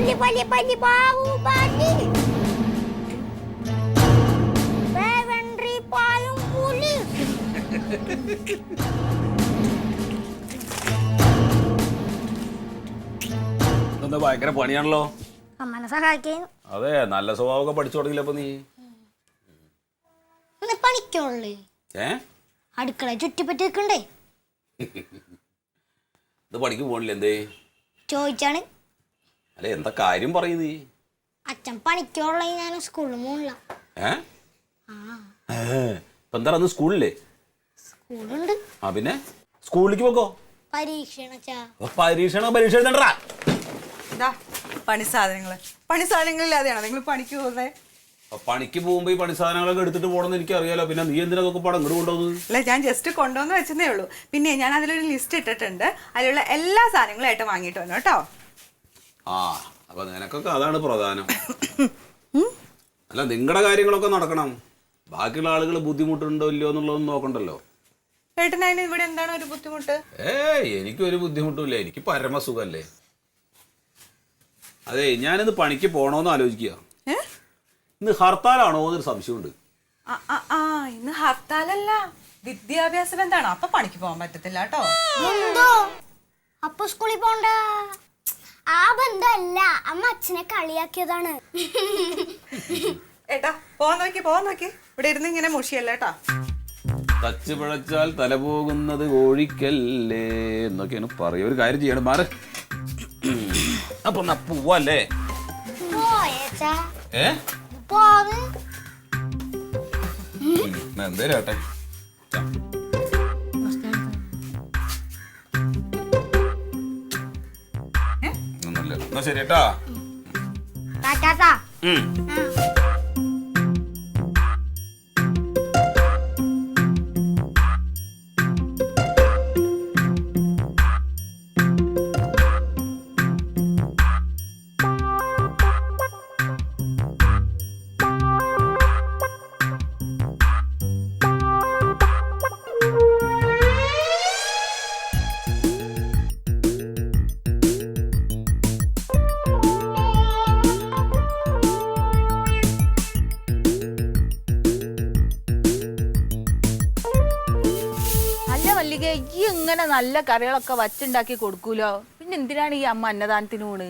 ബലി bali, ബലി bali. വേവൻട്രി payung പുലി എന്താ ഭയങ്കര പണിയാണല്ലോ? അമ്മനെ സഹായിക്കാൻ. അതെ നല്ല സ്വഭാവമൊക്കെ പഠിച്ചു തുടങ്ങിയില്ല അപ്പൊ നീ? ഇന്ന് പണിക്കുള്ളേ. ഏ? അടുക്കള ചുറ്റിപ്പറ്റി നിൽക്കണ്ടേ ഇത് പണിക്ക് പോണില്ല എന്തേ? ചോദിച്ചാണ്. അല്ലെ എന്താ കാര്യം പറയുന്നു നീ? അച്ഛൻ പണിക്കുള്ള ഞാൻ സ്കൂളിൽ പോണില്ല. ഏഹ് ഇപ്പൊ എന്താ അന്ന് സ്കൂളില്ലേ? സ്കൂളുണ്ട്. ആ പിന്നെ? സ്കൂളിലേക്ക് പോക്കോ? അപ്പൊ പരീക്ഷണ പരീക്ഷ എഴുതണ്ടാ? ഇതാ പണി സാധനങ്ങൾ. പണി സാധനങ്ങളില്ലാതെയാണോ നിങ്ങൾ പണിക്ക് പോകുന്നത് പണിക്ക് പോകുമ്പോ ഈ പണി സാധനങ്ങളൊക്കെ എടുത്തിട്ട് പോകണമെന്ന് എനിക്ക് അറിയാലോ പിന്നെ നീ എന്തിനാ അതൊക്കെ പടം ഇങ്ങോട്ട് കൊണ്ടുപോകുന്നത് അല്ല ഞാൻ ജസ്റ്റ് കൊണ്ടുവന്ന് വെച്ചതേ ഉള്ളൂ. പിന്നെ ഞാൻ അതിലൊരു ലിസ്റ്റ് ഇട്ടിട്ടുണ്ട്. അതിലുള്ള എല്ലാ സാധനങ്ങളും ആയിട്ട് വാങ്ങിയിട്ട് വന്നു കേട്ടോ? ആ അപ്പൊ നിനക്കൊക്കെ അതാണ് പ്രധാനം. അല്ല നിങ്ങളുടെ കാര്യങ്ങളൊക്കെ നടക്കണം. ബാക്കിയുള്ള ആളുകൾ ബുദ്ധിമുട്ടുണ്ടോ ഇല്ലയോ എന്നുള്ളതൊന്നും നോക്കണ്ടല്ലോ. ഇവിടെ എന്താണ് ഒരു ബുദ്ധിമുട്ട്? ഏയ് എനിക്കൊരു ബുദ്ധിമുട്ടുമില്ല. എനിക്ക് പരമസുഖല്ലേ. അതെ ഞാനിന്ന് പണിക്ക് പോണോന്ന് ആലോചിക്കുക ഏ? ഇന്ന് ഹർത്താലാണോ എന്നൊരു സംശയമുണ്ട്. ആ, ആ, ആ ഇന്ന് ഹർത്താലല്ല. വിദ്യാഭ്യാസ എന്താണ്? അപ്പൊ പണിക്ക് പോകാൻ പറ്റത്തില്ല കേട്ടോ. എന്തോ? അപ്പൊ സ്കൂളിൽ പോണ്ട. ആ ബന്ധമല്ല അമ്മ അച്ഛനെ കളിയാക്കിയതാണ്. ഏട്ടാ പോവാൻ നോക്കി പോവാൻ നോക്കി. ഇവിടെ ഇരുന്ന് ഇങ്ങനെ മുഷിയല്ല ഏട്ടാ? തച്ച് പിഴച്ചാൽ തല പോകുന്നത് ഒഴിക്കല്ലേ എന്നൊക്കെയാണ് പറയുക ഒരു കാര്യം ചെയ്യണം മാറ്. അപ്പൊ പോവല്ലേ? പോയേച്ചാ ഏ? പോവ്. എന്തേലും എന്നാ ശരി കേട്ടാ മല്ലിക ഈ ഇങ്ങനെ നല്ല കറികളൊക്കെ വച്ചുണ്ടാക്കി കൊടുക്കൂലോ? പിന്നെ എന്തിനാണ് ഈ അമ്മ അന്നദാനത്തിന് പോണ്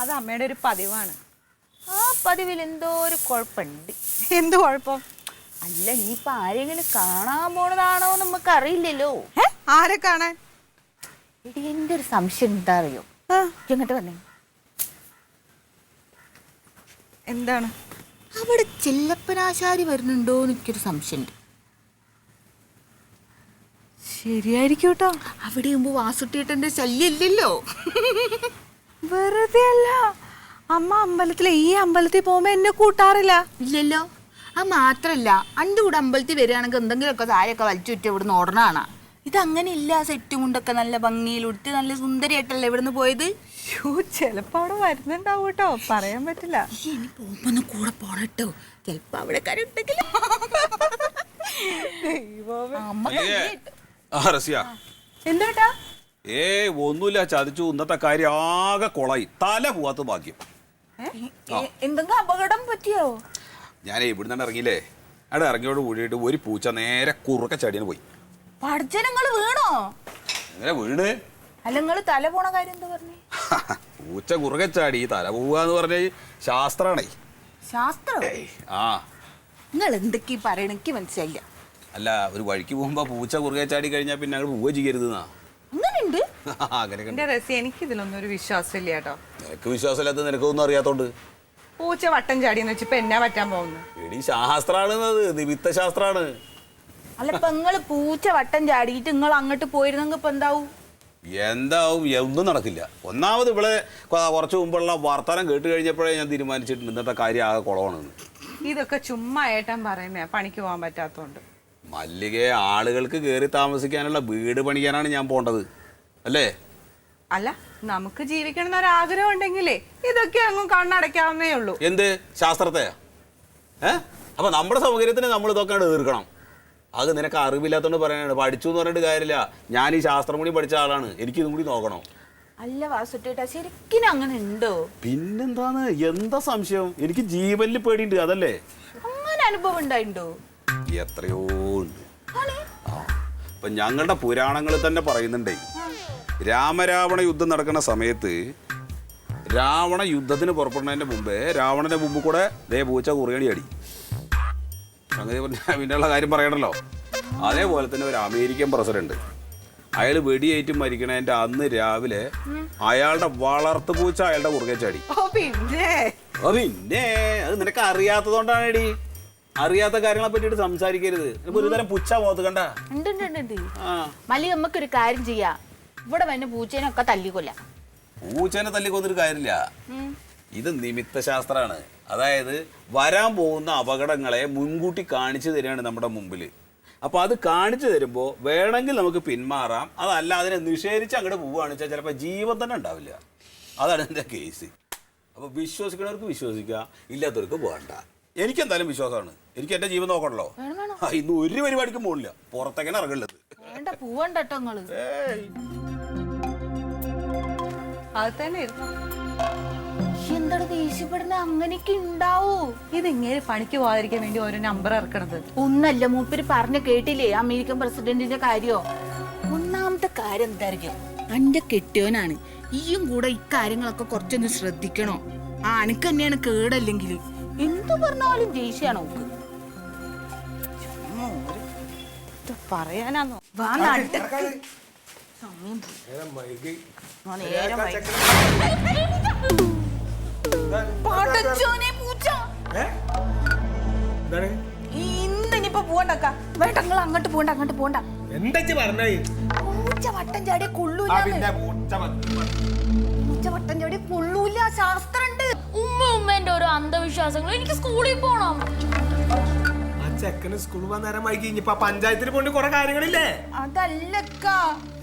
അത് അമ്മയുടെ ഒരു പതിവാണ്. ആ പതിവിൽ എന്തോ ഒരു കുഴപ്പമുണ്ട്. എന്ത് കുഴപ്പം? അല്ല ഇനിയിപ്പൊ ആരെങ്കിലും കാണാൻ പോണതാണോ നമുക്ക് അറിയില്ലല്ലോ. ഏ? ആരെ കാണാൻ? എടി എന്റെ ഒരു സംശയം എന്താ അറിയോ ആ, ഇങ്ങോട്ട് വന്നേ. എന്താണ്? അവിടെ ചെല്ലപ്പനാശാരി വരുന്നുണ്ടോ എനിക്കൊരു സംശയമുണ്ട്. ശരിയായിരിക്കും കേട്ടോ അവിടെ മുമ്പ് വാസുട്ടിയേട്ടന്റെ ശല്യം ഇല്ലല്ലോ വെറുതെ അല്ല. അമ്മ അമ്പലത്തിലെ ഈ അമ്പലത്തിൽ പോകുമ്പോ എന്നെ കൂട്ടാറില്ല. ഇല്ലല്ലോ. അത് മാത്രല്ല അന്റെ കൂടെ അമ്പലത്തിൽ വരികയാണെങ്കിൽ എന്തെങ്കിലുമൊക്കെ താഴെയൊക്കെ വലിച്ചു ചുറ്റി ഇവിടുന്ന് ഓടണാണ്. ഇതങ്ങനെയില്ല സെറ്റും കൊണ്ടൊക്കെ നല്ല ഭംഗിയിൽ ഉടുത്ത് നല്ല സുന്ദരിയായിട്ടല്ലേ ഇവിടുന്ന് പോയത്? യോ ചെലപ്പോ അവിടെ വരുന്നുണ്ടാവും കേട്ടോ. പറയാൻ പറ്റില്ല. ഇനി പോകുമ്പോ കൂടെ കൂടെ കേട്ടോ. ചെലപ്പോ അവിടെ കരുണ്ടെങ്കിലും അമ്മ ആ റസിയ. എന്താട്ടാ? ഏ ഒന്നുമില്ല ചതിച്ചു. ഇന്നത്തെ കാര്യം ആകെ കൊളായി. തല പോവാത്ത ഭാഗ്യം. എന്തെങ്കിലും അപകടം പറ്റിയോ? ഞാൻ ഇവിടുന്ന് തന്നെ ഇറങ്ങിയില്ലേ? അവിടെ ഇറങ്ങിയോട് കൂടിയിട്ട് ഒരു പൂച്ച നേരെ കുറുക്ക ചടിയാണ് പോയി. പഠിച്ചനങ്ങൾ വീണോ? എങ്ങനെ വീണ്? അല്ല നിങ്ങൾ തല പോണ കാര്യം എന്താ പറഞ്ഞേ? പൂച്ച കുറുകെ ചാടി തല പോവാന്ന് പറഞ്ഞ ശാസ്ത്രാണേ. ശാസ്ത്രം? ആ. നിങ്ങൾ എന്തൊക്കെ പറയണെനിക്ക് മനസ്സിലായില്ല. അല്ല ഒരു വഴിക്ക് പോകുമ്പോ പൂച്ച കുറുകെ ചാടി കഴിഞ്ഞാൽ പിന്നെ അങ്ങോട്ട് പോവുക ചെയ്യരുത് എന്നാ അങ്ങനെയുണ്ട് അങ്ങനെ എന്റെ രസി എനിക്ക് ഇതിലൊന്നും ഒരു വിശ്വാസമില്ല കേട്ടോ. നിനക്ക് വിശ്വാസമില്ലാത്ത നിനക്കൊന്നും അറിയാത്തോണ്ട്. പൂച്ച വട്ടം ചാടിയെന്ന് വെച്ചിപ്പോ എന്നാ പറ്റാൻ പോകുന്നു? എടി ശാസ്ത്രാണ് നിമിത്ത ശാസ്ത്രാണ്. അല്ല ഇപ്പൊ നിങ്ങൾ പൂച്ച വട്ടം ചാടിയിട്ട് നിങ്ങൾ അങ്ങോട്ട് പോയിരുന്നെങ്കിൽ ഇപ്പൊ എന്താവും? എന്താവും? ഒന്നും നടക്കില്ല. ഒന്നാമത് ഇവിടെ കുറച്ച് മുമ്പുള്ള വർത്തമാനം കേട്ട് കഴിഞ്ഞപ്പോഴേ ഞാൻ തീരുമാനിച്ചിട്ടുണ്ട് ഇന്നത്തെ കാര്യം ആകെ കുളമാണെന്ന്. ഇതൊക്കെ ചുമ്മാ ഏട്ടൻ പറയുന്നേ പണിക്ക് പോകാൻ പറ്റാത്തോണ്ട്. മല്ലികയെ ആളുകൾക്ക് കയറി താമസിക്കാനുള്ള വീട് പണിക്കാനാണ് ഞാൻ പോണ്ടത്. അല്ലേ? അല്ല നമുക്ക് ജീവിക്കണം എന്നൊരാഗ്രഹം ഉണ്ടെങ്കിലേ ഇതൊക്കെ അങ്ങ് കണ്ണടയ്ക്കാവുന്നേ ഉള്ളൂ. എന്ത്? ശാസ്ത്രത്തെ ഏ? അപ്പൊ നമ്മുടെ സൗകര്യത്തിന് നമ്മൾ ഇതൊക്കെ തീർക്കണം അത് നിനക്ക് അറിവില്ലാത്തോണ്ട് പറയാനാണ് പഠിച്ചു എന്ന് പറഞ്ഞിട്ട് കാര്യമില്ല. ഞാൻ ഈ ശാസ്ത്രം കൂടി പഠിച്ച ആളാണ്. എനിക്ക് ഇതും കൂടി നോക്കണം. അല്ല വാസുട്ടേട്ടാ ശരിക്കും അങ്ങനെ ഉണ്ടോ? പിന്നെന്താണ്? എന്താ സംശയം? എനിക്ക് ജീവനിൽ പേടിയുണ്ട് അതല്ലേ? അങ്ങനെ അനുഭവം ഉണ്ടായിണ്ടോ എത്രയോ ഇപ്പൊ ഞങ്ങളുടെ പുരാണങ്ങളിൽ തന്നെ പറയുന്നുണ്ടേ രാമരാവണ യുദ്ധം നടക്കുന്ന സമയത്ത് രാവണ യുദ്ധത്തിന് പുറപ്പെടുന്നതിന്റെ മുമ്പേ രാവണന്റെ മുമ്പ് കൂടെ ദേ പൂച്ച കുറിയടി അടി അങ്ങനെ പറഞ്ഞാൽ പിന്നെയുള്ള കാര്യം പറയണല്ലോ. അതേപോലെ തന്നെ ഒരു അമേരിക്കൻ പ്രസിഡന്റ് അയാൾ വെടിയേറ്റ് മരിക്കണതിന്റെ അന്ന് രാവിലെ അയാളുടെ വളർത്തു പൂച്ച അയാളുടെ കുറുകെ ചാടി. പിന്നെ? അത് നിനക്ക് അറിയാത്തതുകൊണ്ടാണ് എടി അറിയാത്ത കാര്യങ്ങളെ പറ്റിട്ട് സംസാരിക്കരുത്. ഒരുതരം പുച്ച മുഖത്ത് കണ്ട. ഉണ്ട് ഉണ്ട് ഉണ്ട്, ഉണ്ട്. ആ. മല്ലി നമുക്കൊരു കാര്യം ചെയ്യാം. ഇവിടെ വന്ന് പൂച്ചേനെ ഒക്കെ തല്ലിക്കൊല്ല. പൂച്ചേനെ തല്ലിക്കൊന്നൊരു കാര്യമില്ല. ഇത് നിമിത്ത ശാസ്ത്രമാണ് അതായത് വരാൻ പോകുന്ന അപകടങ്ങളെ മുൻകൂട്ടി കാണിച്ചു തരികയാണ് നമ്മുടെ മുമ്പിൽ അപ്പൊ അത് കാണിച്ചു തരുമ്പോൾ വേണമെങ്കിൽ നമുക്ക് പിന്മാറാം. അതല്ല അതിനെ നിഷേധിച്ച് അങ്ങോട്ട് പോവുകയാണെന്ന് വെച്ചാൽ ചിലപ്പോൾ ജീവൻ തന്നെ ഉണ്ടാവില്ല. അതാണ് എന്റെ കേസ് അപ്പൊ വിശ്വസിക്കുന്നവർക്ക് വിശ്വസിക്കുക ഇല്ലാത്തവർക്ക് പോകണ്ട എനിക്ക് എന്തായാലും വിശ്വാസമാണ്. എനിക്ക് എന്റെ ജീവൻ നോക്കണല്ലോ. ആ, ഇന്ന് ഒരു പരിപാടിക്കും പോകില്ല പുറത്തേക്കാണ് ഇറങ്ങുള്ളത് വേണ്ട പോവണ്ട കേട്ടോ നിങ്ങൾ. ഏയ്. അത് തന്നെ എന്താണ് ദേഷ്യപ്പെടുന്ന? അങ്ങനെയൊക്കെ ഉണ്ടാവൂ? ഇത് ഇങ്ങനെ പണിക്ക് പോകാതിരിക്കാൻ വേണ്ടി ഓരോ നമ്പർ ഇറക്കണത്. ഒന്നല്ല മൂപ്പര് പറഞ്ഞു കേട്ടില്ലേ? അമേരിക്കൻ പ്രസിഡന്റിന്റെ കാര്യോ? ഒന്നാമത്തെ കാര്യം എന്തായിരിക്കും? അന്റെ കെട്ടിയോനാണ്. ഈയും കൂടെ ഇക്കാര്യങ്ങളൊക്കെ കുറച്ചൊന്ന് ശ്രദ്ധിക്കണോ? ആ അനക്ക് തന്നെയാണ് കേടല്ലെങ്കിൽ. എന്തു പറഞ്ഞാലും ദേഷ്യാണ് ഓക്ക് പറയാനാന്നോ? വാ. സമയം നേരം. പടച്ചോനെ പൂച്ച. ഇന്നിനിപ്പോ പോണ്ടക്ക വേണ്ട നിങ്ങൾ അങ്ങോട്ട് പോണ്ട അങ്ങോട്ട് പോണ്ട. എന്താ പറഞ്ഞേ? പൂച്ച വട്ടം ചാടിയ ആ കൊള്ളൂല പൂച്ച വട്ടം ചാടിയ കൊള്ളൂല. ശാസ്ത്രണ്ട് ഉമ്മേന്റെ ഓരോ അന്ധവിശ്വാസങ്ങൾ എനിക്ക് സ്കൂളിൽ പോണം. ആ ചെക്കന് സ്കൂൾ പോകാൻ നേരം വൈകി. ഇനിയിപ്പൊ ആ പഞ്ചായത്തിൽ പോണ്ട് കുറെ കാര്യങ്ങളില്ലേ? അതല്ലക്ക.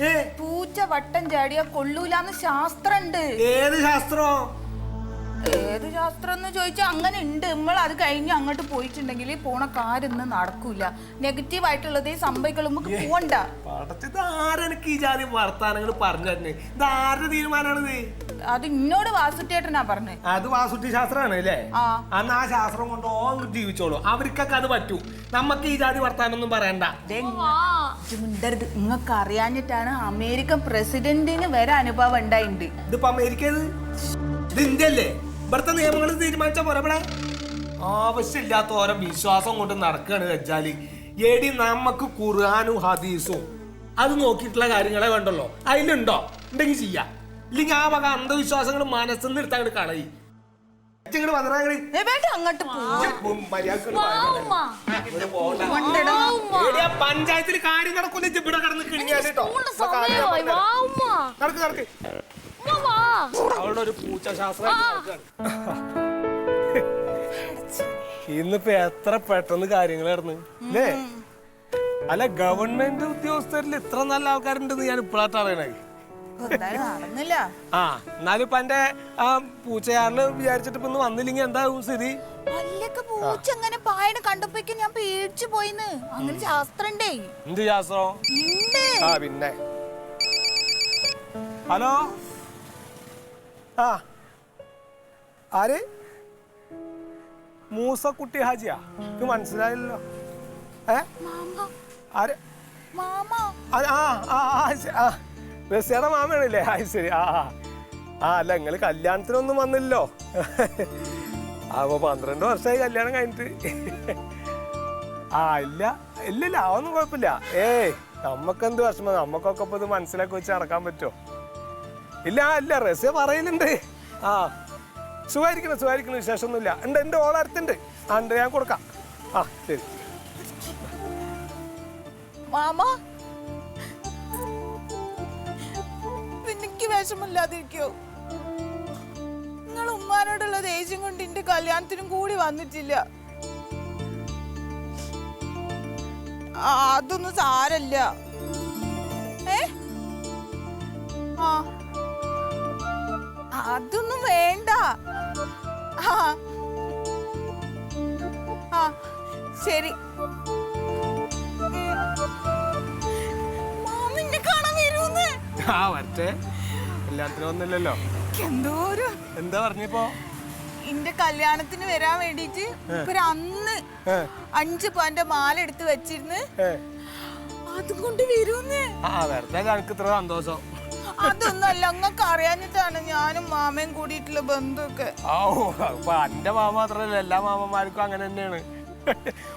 ഏ? പൂച്ച വട്ടം ചാടിയ കൊള്ളൂലാന്ന് ശാസ്ത്രണ്ട്. ഏത് ശാസ്ത്രോ? ഏത് ശാസ്ത്രം എന്ന് ചോദിച്ചാൽ അങ്ങനെ ഉണ്ട് നമ്മൾ അത് കഴിഞ്ഞ് അങ്ങോട്ട് പോയിട്ടുണ്ടെങ്കിൽ പോണ കാര്യമൊന്നും നടക്കൂല. നെഗറ്റീവ് ആയിട്ടുള്ളതേ സംഭവിക്കുള്ളൂ. നമുക്ക് പോണ്ട പടച്ചത് ആരെനിക്ക് ഈ ജാതി വർത്താനങ്ങൾ പറഞ്ഞു തന്നെ ഇത് ആരുടെ തീരുമാനമാണിത്? അത് ഇന്നോട് വാസുട്ടേട്ടനാ പറഞ്ഞത് അത് വാസുട്ടി ശാസ്ത്രമാണ് അല്ലേ? ആ. അന്ന് ആ ശാസ്ത്രം കൊണ്ട് ഓ ജീവിച്ചോളൂ. അവർക്കൊക്കെ അത് പറ്റൂ. നമുക്ക് ഈ ജാതി വർത്താനം ഒന്നും പറയണ്ട മിണ്ടരുത്. നിങ്ങൾക്ക് അറിയാഞ്ഞിട്ടാണ് അമേരിക്കൻ പ്രസിഡന്റിന് വരെ അനുഭവം ഉണ്ടായിട്ടുണ്ട് ഇതിപ്പോ അമേരിക്കയിൽ ഇത് ഇത് ഇന്ത്യ അല്ലേ ഇവിടുത്തെ നിയമങ്ങൾ തീരുമാനിച്ച പോരാ ഇവിടെ? ആവശ്യമില്ലാത്ത ഓരോ വിശ്വാസം കൊണ്ട് നടക്കുകയാണ് വെച്ചാൽ എടി നമുക്ക് ഖുർആാനും ഹദീസും. അത് നോക്കിയിട്ടുള്ള കാര്യങ്ങളെ വേണ്ടല്ലോ അതിലുണ്ടോ? ഉണ്ടെങ്കിൽ ചെയ്യാം. ഇല്ലെങ്കിൽ ആ വക അന്ധവിശ്വാസങ്ങൾ മനസ്സിൽ നിന്ന് എടുത്താൽ കളയി. ഇങ്ങോട്ട് ഏ, അങ്ങോട്ട് പഞ്ചായത്തിൽ കാര്യം നടക്കുന്ന ഇവിടെ കടന്ന് കിണിയാൽ കേട്ടോ. നടക്ക് നടക്ക്. അവളുടെ ഒരു പൂച്ച ശാസ്ത്രം ഇന്നിപ്പോ എത്ര പെട്ടെന്ന് കാര്യങ്ങൾ നടന്ന്. അല്ലേ അല്ല ഗവൺമെന്റ് ഉദ്യോഗസ്ഥരിൽ ഇത്ര നല്ല ആൾക്കാരുണ്ടെന്ന് ഞാൻ ഇപ്പോഴാട്ട് അറിയണേ എന്തായാലും നടന്നില്ല. ആ എന്നാലും ഇപ്പൊ എന്റെ ആ പൂച്ചയാറിൽ വിചാരിച്ചിട്ട് ഇപ്പൊ ഇന്ന് വന്നില്ലെങ്കിൽ എന്താകും സ്ഥിതി? അല്ലൊക്കെ പൂച്ച അങ്ങനെ പായണ കണ്ടപ്പോഴേക്കും ഞാൻ പേടിച്ചു പോയിന്ന്. അങ്ങനെ ശാസ്ത്രണ്ടേ? എന്ത് ശാസ്ത്രം? ഉണ്ട് ആ പിന്നെ. ഹലോ? ആ. ആര്? മൂസക്കുട്ടി ഹാജിയാ? ഇത് മനസ്സിലായില്ലോ ഏ? മാമ. ആര്? മാമ. ആ ആ ആ ആ ആ. റസിയുടെ മാമയാണല്ലേ? ആ ശരി. ആ ആ. ആ അല്ല നിങ്ങൾ കല്യാണത്തിനൊന്നും വന്നില്ലല്ലോ. അപ്പൊ പന്ത്രണ്ട് വർഷമായി കല്യാണം കഴിഞ്ഞിട്ട്. ആ ഇല്ല. ഇല്ല ഇല്ല അതൊന്നും കുഴപ്പമില്ല. ഏയ് നമ്മക്കെന്ത് വിഷമം? നമ്മക്കൊക്കെ ഇപ്പൊ ഇത് മനസ്സിലാക്കി വെച്ച് നടക്കാൻ പറ്റുമോ ഇല്ല ആ, ഇല്ല റസിയ പറയലുണ്ട് ആ സുഖമായിരിക്കണം സുഖമായിരിക്കണം വിശേഷമൊന്നുമില്ല. ഉണ്ട് എന്റെ ഓളടുത്തുണ്ട് ആ ഉണ്ട് ഞാൻ കൊടുക്കാം. ആ ശരി. മാമ? എനിക്ക് വിഷമില്ലാതിരിക്കോ നിങ്ങൾ ഉമ്മാനോടുള്ള ദേഷ്യം കൊണ്ട് എന്റെ കല്യാണത്തിനും കൂടി വന്നിട്ടില്ല. അതൊന്നും സാരല്ല. ഏ? അതൊന്നും വേണ്ട. ശരി. ആ വരട്ടെ. കല്യാണത്തിന് വന്നില്ലല്ലോ എന്തോരം? എന്താ പറഞ്ഞപ്പോ? ഇന്റെ കല്യാണത്തിന് വരാൻ വേണ്ടിട്ട് ഇവർ അന്ന് അഞ്ച് പവന്റെ മാല എടുത്ത് വെച്ചിരുന്ന് അതും കൊണ്ട് വരുന്ന്. ആ വെറുതെ എനിക്ക് ഇത്ര സന്തോഷം. അതൊന്നല്ല അങ്ങക്ക് അറിയാഞ്ഞിട്ടാണ് ഞാനും മാമയും കൂടിയിട്ടുള്ള ബന്ധമൊക്കെ ഓ അപ്പൊ എന്റെ മാമ മാത്രല്ല എല്ലാ മാമന്മാർക്കും അങ്ങനെ തന്നെയാണ്.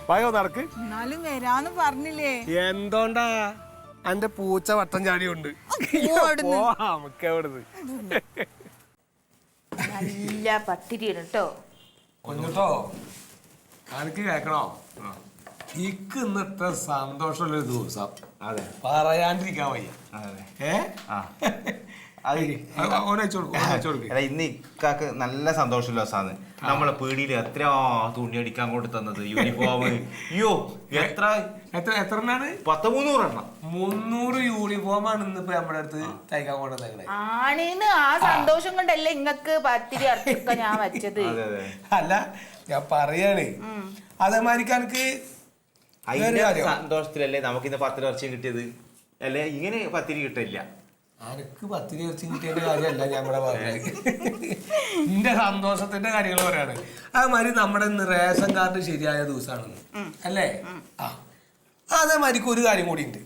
വായോ നടക്ക്. എന്നാലും വരാന്ന് പറഞ്ഞില്ലേ? എന്തോണ്ടാ എന്റെ പൂച്ച വട്ടം ചാടിയുണ്ട്. നമുക്ക് നല്ല കേട്ടോ കുഞ്ഞുട്ടോ എനിക്ക് കേക്കണോ? ഇക്ക് ഇന്നത്തെ സന്തോഷമുള്ളൊരു ദിവസം. അതെ. പറയാണ്ടിരിക്കാൻ വയ്യ. അതെ. ഏ? എടാ ഇന്ന് ഇക്കാക്ക് നല്ല സന്തോഷമല്ലോ സാന്ന് നമ്മളെ പീടിയിൽ എത്ര തുണി അടിക്കാൻ കൊണ്ട് തന്നത് യൂണിഫോം അയ്യോ എത്ര? എത്ര എത്ര എണ്ണാണ്? പത്ത് മുന്നൂറ് എണ്ണം. മുന്നൂറ് യൂണിഫോം ആണ് ഇന്നിപ്പോ നമ്മുടെ അടുത്ത് തയ്ക്കാൻ കൊണ്ടുവന്നത് ആണിന്ന് ആ സന്തോഷം കൊണ്ടല്ലേ ഇങ്ങക്ക് പത്തിരി അർത്ഥമൊക്കെ ഞാൻ വെച്ചത്? അല്ല ഞാൻ പറയാണ്. അതേമാതിരിക്ക് എനിക്ക്. സന്തോഷത്തിലല്ലേ നമുക്ക് ഇന്ന് പത്തിരി വർഷം കിട്ടിയത്? അല്ലെ ഇങ്ങനെ പത്തിരി കിട്ടില്ല അനക്ക് പത്ത് ഇറച്ചി കിട്ടിയതിന്റെ കാര്യമല്ല ഇവിടെ പറഞ്ഞത്. എന്റെ സന്തോഷത്തിന്റെ കാര്യങ്ങൾ പറയാണ്. അതേമാതിരി നമ്മുടെ ഇന്ന് റേഷൻ കാർഡ് ശരിയായ ദിവസമാണ് അല്ലേ? ആ. അതേമാതിരിക്ക് ഒരു കാര്യം കൂടി ഉണ്ട്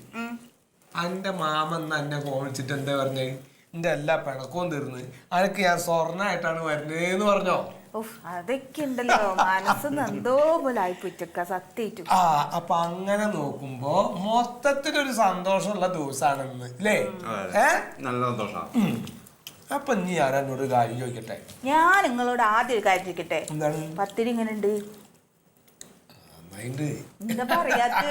എന്റെ മാമൻ എന്നെ ഫോൺ വിളിച്ചിട്ട് എന്താ പറഞ്ഞേ? എന്റെ എല്ലാ പിണക്കവും തീർന്ന്. അനക്ക് ഞാൻ സ്വർണമായിട്ടാണ് വരുന്നേന്ന് പറഞ്ഞോ? ഉഫ്, അതൊക്കെ ഉണ്ടല്ലോ മനസ്സിന്ന് എന്തോ പോലെ ആയിപ്പോയിട്ടൊക്കെ ആ അപ്പൊ അങ്ങനെ നോക്കുമ്പോ മൊത്തത്തിലൊരു സന്തോഷമുള്ള ദിവസമാണെന്ന് അല്ലേ ഏ? നല്ല സന്തോഷമാണ് ഉം. അപ്പൊ നീ ഞാൻ എന്നോട് ഒരു കാര്യം ചോദിക്കട്ടെ? ഞാൻ നിങ്ങളോട് ആദ്യം ഒരു കാര്യം ചോദിക്കട്ടെ? എന്താണ്? പത്തിരി ഇങ്ങനെ ഉണ്ട് നന്നായിണ്ട്. എന്താ പറയാത്ത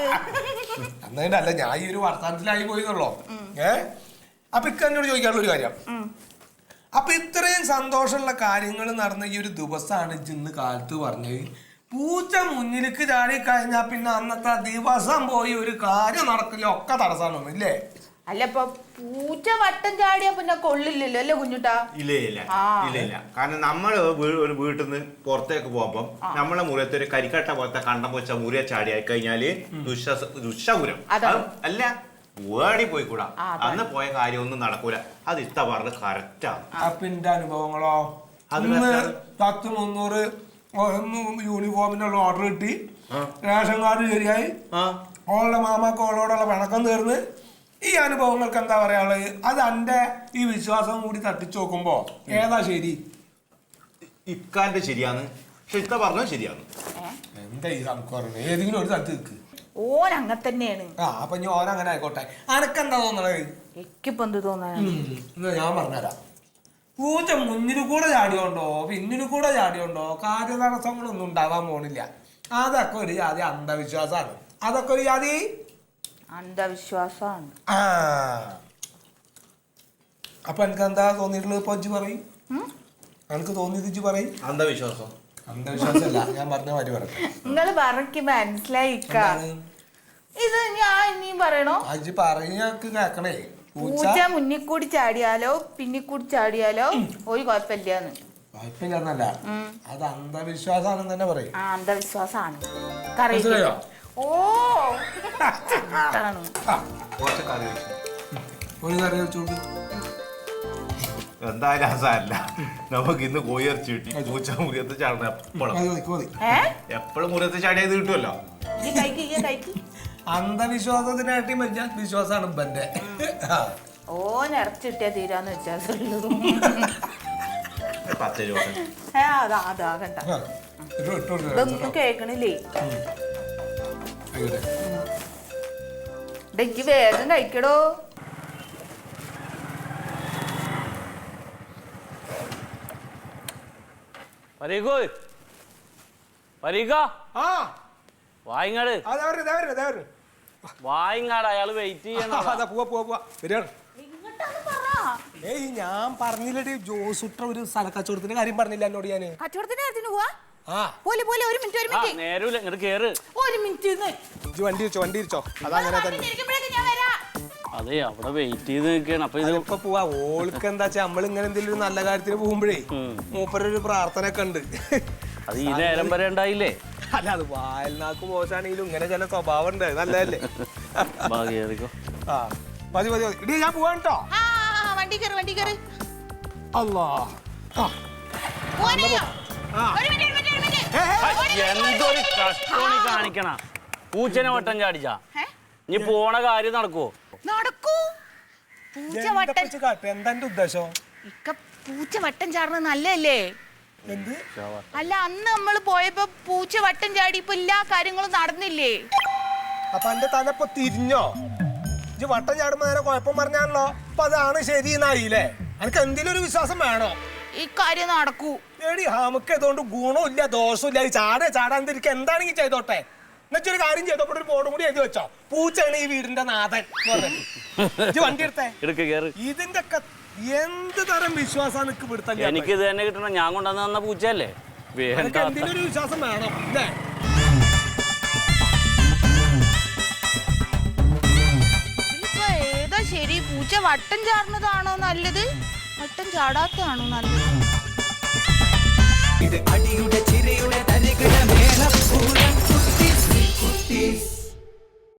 ഞാൻ ഈ ഒരു വർത്തമാനത്തിലായി പോയിന്നുള്ളോ ഏ? അപ്പൊ ഇക്ക എന്നോട് ചോദിക്കാനുള്ള ഒരു കാര്യം അപ്പൊ ഇത്രയും സന്തോഷമുള്ള കാര്യങ്ങൾ നടന്ന ഈ ഒരു ദിവസമാണ് ഇന്ന് കാലത്ത് പറഞ്ഞത്. പൂച്ച മുന്നിലേക്ക് ചാടി കഴിഞ്ഞാൽ പിന്നെ അന്നത്തെ ദിവസം പോയി ഒരു കാര്യം നടക്കില്ല ഒക്കെ തടസ്സമാണ് ഇല്ലേ? അല്ല ഇപ്പൊ പൂച്ച വട്ടം ചാടിയാ പിന്നെ കൊള്ളില്ലല്ലോ അല്ലേ കുഞ്ഞുട്ടാ? ഇല്ല ഇല്ല ആ. ഇല്ല ഇല്ല. കാരണം നമ്മൾ ഒരു വീട്ടിൽ നിന്ന് പുറത്തേക്ക് പോകുമ്പോ നമ്മളെ മുറിയത്ത് ഒരു കരിക്കട്ട പോലത്തെ കണ്ടം വെച്ച മുറിയ ചാടിയായി കഴിഞ്ഞാൽ ദുശ്ശ ദുശ്ശപുരം അല്ല ഓടി പോയിക്കൂടാ അന്ന് പോയ കാര്യമൊന്നും നടക്കൂല. അത് ഇത്ത പറഞ്ഞ കറക്റ്റാണ് അപ്പൊ എന്റെ അനുഭവങ്ങളോ? വെച്ചാൽ- പത്ത് മുന്നൂറ് യൂണിഫോമിനുള്ള ഓർഡർ കിട്ടി. റേഷൻ കാർഡ് ശരിയായി. ഓളുടെ മാമാക്ക് ഓളോടുള്ള പിണക്കം തീർന്ന്. ഈ അനുഭവങ്ങൾക്ക് എന്താ പറയാനുള്ളത്? അത് എന്റെ ഈ വിശ്വാസം കൂടി തട്ടിച്ചു നോക്കുമ്പോ ഏതാ ശരി? ഇക്കാന്റെ ശരിയാണ്. പക്ഷെ ഇത്ത പറഞ്ഞത് ശരിയാണ്. എന്താ ഈ സംസ്കാരം? ഏതെങ്കിലും ഒരു തട്ടി നിൽക്ക് ഓൻ അങ്ങനെ തന്നെയാണ് ആ അപ്പൊ ഇനി ഓൻ അങ്ങനെ ആയിക്കോട്ടെ. അനക്കെന്താ തോന്നണത് എനിക്കിപ്പോ എന്ത് തോന്നാനാ ഉം, എന്നാ ഞാൻ പറഞ്ഞുതരാം. പൂച്ച മുന്നിൽ കൂടെ ചാടിയോണ്ടോ പിന്നിൽ കൂടെ ചാടിയോണ്ടോ കാര്യതടസ്സങ്ങളൊന്നും ഉണ്ടാവാൻ പോണില്ല. അതൊക്കെ ഒരു ജാതി അന്ധവിശ്വാസമാണ് അതൊക്കെ ഒരു ജാതി? അന്ധവിശ്വാസമാണ് ആ. അപ്പൊ എനിക്ക് എന്താ തോന്നിയിട്ടുള്ളത് ഇപ്പൊ ഇജ്ജ് പറയും? എനിക്ക് തോന്നിയത് ഇജ്ജ് പറയും. അന്ധവിശ്വാസം. അന്ധവിശ്വാസമല്ല ഞാൻ പറഞ്ഞ മാതിരി പറയട്ടെ നിങ്ങൾ പറഞ്ഞ് മനസ്സിലായിക്ക. ഇത് ഞാൻ ഇനിയും പറയണോ? അജി പറഞ്ഞക്ക് കേക്കണേ പൂച്ച. മുന്നിൽ കൂടി ചാടിയാലോ പിന്നിൽ കൂടി ചാടിയാലോ ഒരു കുഴപ്പമില്ലാന്ന്. കുഴപ്പമില്ലെന്നല്ല. അത് അന്ധവിശ്വാസാണെന്ന് തന്നെ പറയും. ആ അന്ധവിശ്വാസമാണ്. മനസ്സിലായോ? ഓ ഇഷ്ടാണ്. ആ, കുറച്ച് കറി വെച്ചു. ഒരു കറി വെച്ചോണ്ട് എന്തായാലും അസല്ല നമുക്ക് ഇന്ന് കോയിറച്ചി കിട്ടി. പൂച്ച മുറിയത്ത് ചാടണം എപ്പോഴും എപ്പോഴും മുറിയത്ത് ചാടിയത് കിട്ടുമല്ലോ അന്ധവിശ്വാസത്തിനാട്ടി വിശ്വാസമാണ് ഇപ്പന്റെ. ആ. ഓ നിറച്ചിട്ടിയാ തീരാന്ന് വെച്ചാൽ പത്ത് രൂപ ഏ അതാ. ഇതൊന്നും കേക്കണില്ലേ. ഇടയ്ക്ക് വേഗം കഴിക്കടോ പരീക്കോ പരീക്ക ആ. വായിങ്ങാട്. വായിങ്ങാട് അയാൾ വെയിറ്റ് ചെയ്യണം ഏയ് ഞാൻ പറഞ്ഞില്ലേ ജോസുട്ര ഒരു സ്ഥലക്കച്ചവടത്തിന്റെ കാര്യം പറഞ്ഞില്ല എന്നോട് ഞാൻ കച്ചവടത്തിന്റെ കാര്യത്തിന് പോവാ? ആ. പോലെ പോലെ ഒരു മിനിറ്റ് ഒരു ആ മിനിറ്റ് നേരൂല. ഇങ്ങോട്ട് കേറ്. ഒരു മിനിറ്റ് വണ്ടി ഇരിച്ചോ വണ്ടി ഇരിച്ചോ. അതാ ഞാൻ അതെ അവിടെ വെയിറ്റ് ചെയ്ത് നിൽക്കുകയാണ്. അപ്പൊ ഇത് ഇപ്പൊ പോവാ. ഓൾക്ക് എന്താ വെച്ചാൽ നമ്മൾ ഇങ്ങനെ എന്തെങ്കിലും ഒരു നല്ല കാര്യത്തിന് പോകുമ്പോഴേ. മൂപ്പരൊരു പ്രാർത്ഥന ഒക്കെ ഉണ്ട്. അത് ഈ നേരം വരെ ഉണ്ടായില്ലേ? അല്ല അത് വായൽനാക്ക് മോശമാണെങ്കിലും ഇങ്ങനെ ചില സ്വഭാവം ഉണ്ട്. നല്ലതല്ലേ? ആ മതി മതി മതി. ഇടി ഞാൻ പോവാൻ കേട്ടോ ആ വണ്ടി കയറി കയറി അല്ലാ എന്തൊരു കഷ്ടമാണ് കാണിക്കണ. പൂച്ചനെ വട്ടം ചാടിച്ചാ. ഇനി പോണ കാര്യം നടക്കുവോ? നടക്കൂ. പൂച്ച എന്താ വട്ടം ഇപ്പൊ കാട്ട്? എന്താ എന്റെ ഉദ്ദേശം? ഇക്ക പൂച്ച വട്ടം ചാടുന്നത് നല്ലല്ലേ അല്ല അന്ന് നമ്മൾ പോയപ്പോ പൂച്ച വട്ടം ചാടി ഇപ്പൊ എല്ലാ കാര്യങ്ങളും നടന്നില്ലേ? അപ്പൊ എന്റെ തല ഇപ്പൊ തിരിഞ്ഞോ? ഇജ്ജ് വട്ടം ചാടുമ്പോ നേരെ കുഴപ്പം പറഞ്ഞാണല്ലോ. അപ്പൊ അതാണ് ശരി എന്നായില്ലേ എനിക്ക് എന്തെങ്കിലും ഒരു വിശ്വാസം വേണോ? ഈ കാര്യം നടക്കൂ. എടി നമുക്ക് ഇതുകൊണ്ട് ഗുണമില്ല ദോഷമില്ല. ചാടേ ചാടാൻ തിരിക്കുക എന്താണെങ്കിൽ ചെയ്തോട്ടെ? എന്നുവെച്ചൊരു കാര്യം ചെയ്തപ്പോ ഒരു ബോർഡും കൂടി എഴുതി വെച്ചോ. പൂച്ചയാണ് ഈ വീടിന്റെ നാഥൻ എന്ന് പറഞ്ഞിട്ട്. ഇജ്ജ് വണ്ടി എടുത്തേ. എടുക്ക് കേറ്. ഇതിന്റെ ഒക്കെ എന്ത് തരം വിശ്വാസം നിനക്ക് എനിക്ക് ഇത് തന്നെ കിട്ടണം. ഞാൻ കൊണ്ടുവന്ന് തന്ന പൂച്ചയല്ലേ? വേണ്ട എന്തെങ്കിലും ഒരു വിശ്വാസം വേണം അല്ലേ? ഇതിലിപ്പോ ഏതാ ശരി? പൂച്ച വട്ടം ചാടുന്നതാണോ നല്ലത്? വട്ടം ചാടാത്തതാണോ നല്ലത്? ഇത് അടിയുടെ justice.